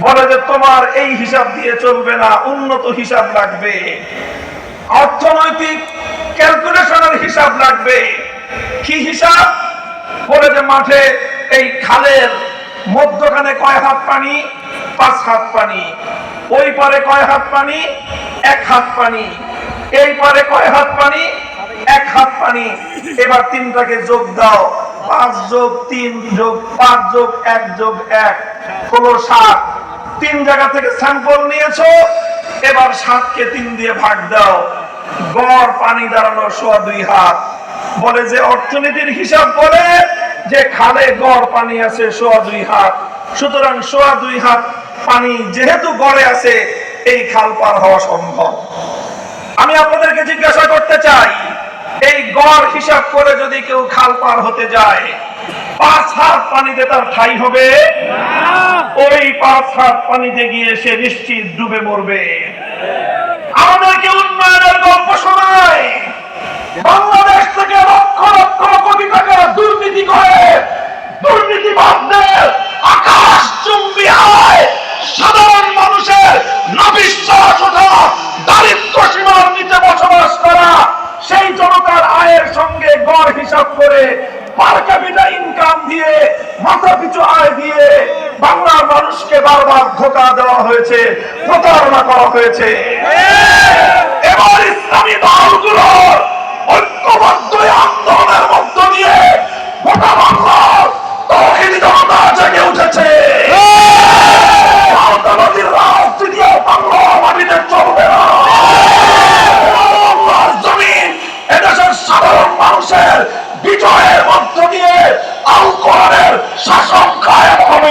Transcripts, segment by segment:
বলে যে, তোমার এই হিসাব দিয়ে চলবে না, উন্নত হিসাব লাগবে। অর্থনৈতিক ক্যালকুলেশনের হিসাব লাগবে। কি হিসাব? বলে যে, মাঠে এই খালের মধ্যখানে কয় হাত পানি? পাঁচ হাত পানি। ওই পারে কয় হাত পানি? এক হাত পানি। এই পারে কয় হাত পানি? এক হাত পানি। এবার তিনটাকে যোগ দাও। পাঁচ যোগ তিন যোগ পাঁচ যোগ এক যোগ এক। হলো সাত। তিন জায়গা থেকে স্যাম্পল নিয়েছো। এবার সাতকে তিন দিয়ে ভাগ দাও। গড় পানি দাঁড়ানো সোয়া দুই হাত। বলে যে অর্থনীতির হিসাব বলে যে খালে গড় পানি আছে সোয়া দুই হাত। সুতরাং সোয়া দুই হাত পানি যেহেতু গড়ে আছে, এই খাল পার হওয়া সম্ভব। আমি আপনাদেরকে জিজ্ঞাসা করতে চাই এই হিসাব করে যদি কেউ খাল পার হতে যায়, পাঁচ হাত পানিতে তার ঠাই হবে। ওই পাঁচ হাত পানিতে গিয়ে সে নিশ্চিত ডুবে মরবে। আমাদেরকে উন্নয়নের গল্প শোনায় বাংলাদেশ থেকে লক্ষ লক্ষ কোটি টাকা দুর্নীতি করে দুর্নীতিবাদদের আকাশ চুম্বি আয় সাধারণ মানুষের নাবিশ্বাস ওঠা দারিদ্র সীমার নিচে বসবাস করা সেই জনতার আয়ের সঙ্গে গড় হিসাব করে পার ক্যাপিটা ইনকাম দিয়ে পিছু আয় দিয়ে বাংলার মানুষকে বারবার ধোকা দেওয়া হয়েছে, প্রতারণা করা হয়েছে। এবার ইসলামী দলগুলোর ঐক্যবদ্ধ আন্দোলনের মধ্য দিয়ে গোটা বাংলার জনতা জেগে উঠেছে। সাধারণ মানুষের বিজয়ের মধ্য দিয়ে আল কোরআনের শাসন কায়েম হবে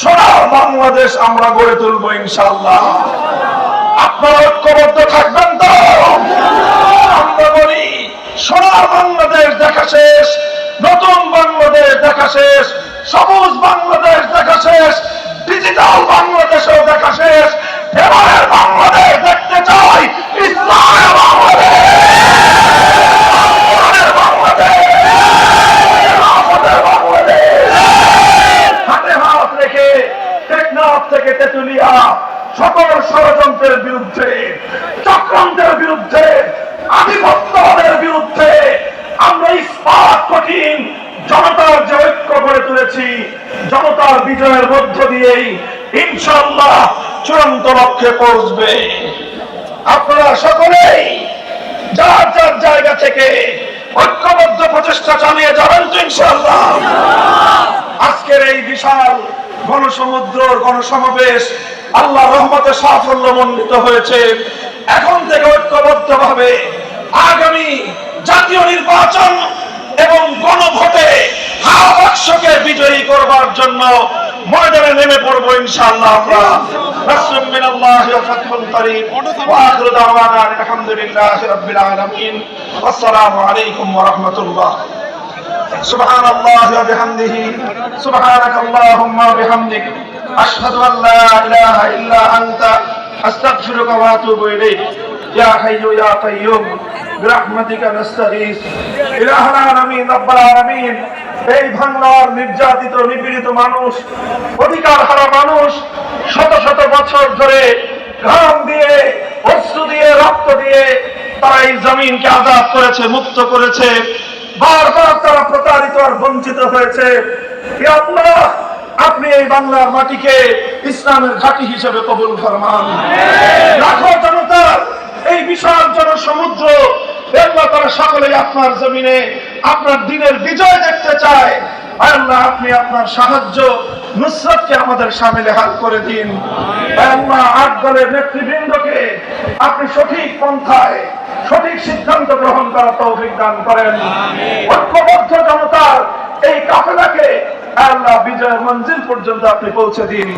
সোনার বাংলাদেশ আমরা গড়ে তুলবো ইনশাআল্লাহ। আপনারা ঐক্যবদ্ধ থাকবেন তো? আমরা বলি সোনার বাংলাদেশ দেখা শেষ, নতুন বাংলাদেশ দেখা শেষ, সবুজ বাংলাদেশ দেখা শেষ ডিজিটাল বাংলাদেশও দেখা শেষ। এবারের বাংলাদেশ দেখতে চাই ইসলামের থেকে তেতুলিয়া সকল ষড়যন্ত্রের বিরুদ্ধে, চক্রান্তের বিরুদ্ধে আধিপত্যের বিরুদ্ধে আমরা ইস্পাত কঠিন জনতার যে ঐক্য গড়ে তুলেছি জনতার বিজয়ের মধ্য দিয়েই ইনশাল্লাহ চূড়ান্ত লক্ষ্যে পৌঁছবে। আপনারা সকলেই যার যার জায়গা থেকে ঐক্যবদ্ধ প্রচেষ্টা চালিয়ে যাবেন তো ইনশাল্লাহ আজকের এই বিশাল গণসমুদ্র গণসমাবেশ আল্লাহ রহমতে সাফল্য মণ্ডিত হয়েছে। এখন থেকে ঐক্যবদ্ধ ভাবে আগামী জাতীয় নির্বাচন এবং গণভোটে হাওয়া বাক্সকে বিজয়ী করবার জন্য ময়দানে নেমে পড়বো ইনশাআল্লাহ আমরা নাসরুম মিনাল্লাহি ওয়া ফাতহুন করিম ওয়া আখিরু দাওয়ানা আলহামদুলিল্লাহি রাব্বিল আলামিন আসসালামু আলাইকুম ওয়া রাহমাতুল্লাহ سبحان الله وبحمده سبحانك اللهم وبحمدك أشهد أن لا إله إلا أنت أستغفرك وأتوب إليك يا حي يا قيوم برحمتك نستغيث إله العالمين رب العالمين এই বাংলার নির্যাতিত নিপীড়িত মানুষ অধিকার হারা মানুষ শত শত বছর ধরে ঘাম দিয়ে অশ্রু দিয়ে রক্ত দিয়ে তারা এই জমিনকে আজাদ করেছে মুক্ত করেছে। বারবার তারা প্রতারিত আর বঞ্চিত হয়েছে। আল্লাহ আপনি এই বাংলার মাটিকে ইসলামের ঘাঁটি হিসেবে কবুল ফরমান। লাখো জনতার এই বিশাল জনসমুদ্র আল্লাহ তারা সকলেই আপনার জমিনে আপনার দিনের বিজয় দেখতে চায় আল্লাহ আপনি আপনার সাহায্য নুসরতকে আমাদের সামিলে হাত করে দিন। আল্লাহ আট দলের নেতৃবৃন্দকে আপনি সঠিক পন্থায় সঠিক সিদ্ধান্ত গ্রহণ করার তৌফিক দান করেন। ঐক্যবদ্ধ জনতার এই কাফেলাকে আল্লাহ বিজয় মঞ্জিল পর্যন্ত আপনি পৌঁছে দিন।